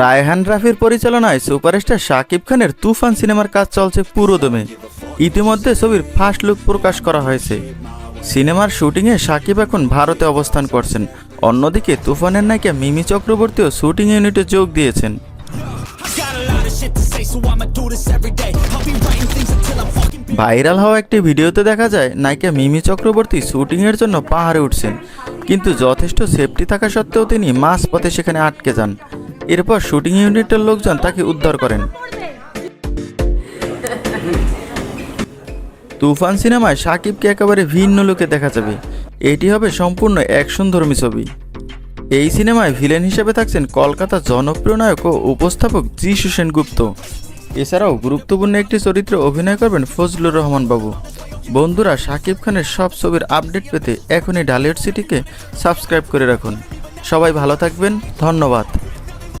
রায়হান রাফির পরিচালনায় সুপারস্টার শাকিব খানের তুফান সিনেমার কাজ চলছে পুরোদমে। ইতিমধ্যে ছবির ফার্স্ট লুক প্রকাশ করা হয়েছে। সিনেমার শুটিংয়ে শাকিব এখন ভারতে অবস্থান করছেন। অন্যদিকে তুফানের নায়িকা মিমি চক্রবর্তীও শুটিং ইউনিটে যোগ দিয়েছেন। ভাইরাল হওয়া একটি ভিডিওতে দেখা যায়, নায়িকা মিমি চক্রবর্তী শুটিংয়ের জন্য পাহাড়ে উঠছেন। কিন্তু যথেষ্ট সেফটি থাকা সত্ত্বেও তিনি মাঝ পথে সেখানে আটকে যান। এরপর শুটিং ইউনিটের লোকজন তাকে উদ্ধার করেন। তুফান সিনেমায় সাকিবকে একেবারে ভিন্ন লোকে দেখা যাবে। এটি হবে সম্পূর্ণ অ্যাকশনধর্মী ছবি। এই সিনেমায় ভিলেন হিসেবে থাকছেন কলকাতার জনপ্রিয় নায়ক ও উপস্থাপক যিশু সেনগুপ্ত। এছাড়াও গুরুত্বপূর্ণ একটি চরিত্রে অভিনয় করবেন ফজলুর রহমান বাবু। বন্ধুরা শাকিব খানের সব ছবির আপডেট পেতে এখনই ডালিউড সিটিকে সাবস্ক্রাইব করে রাখুন। সবাই ভালো থাকবেন, ধন্যবাদ।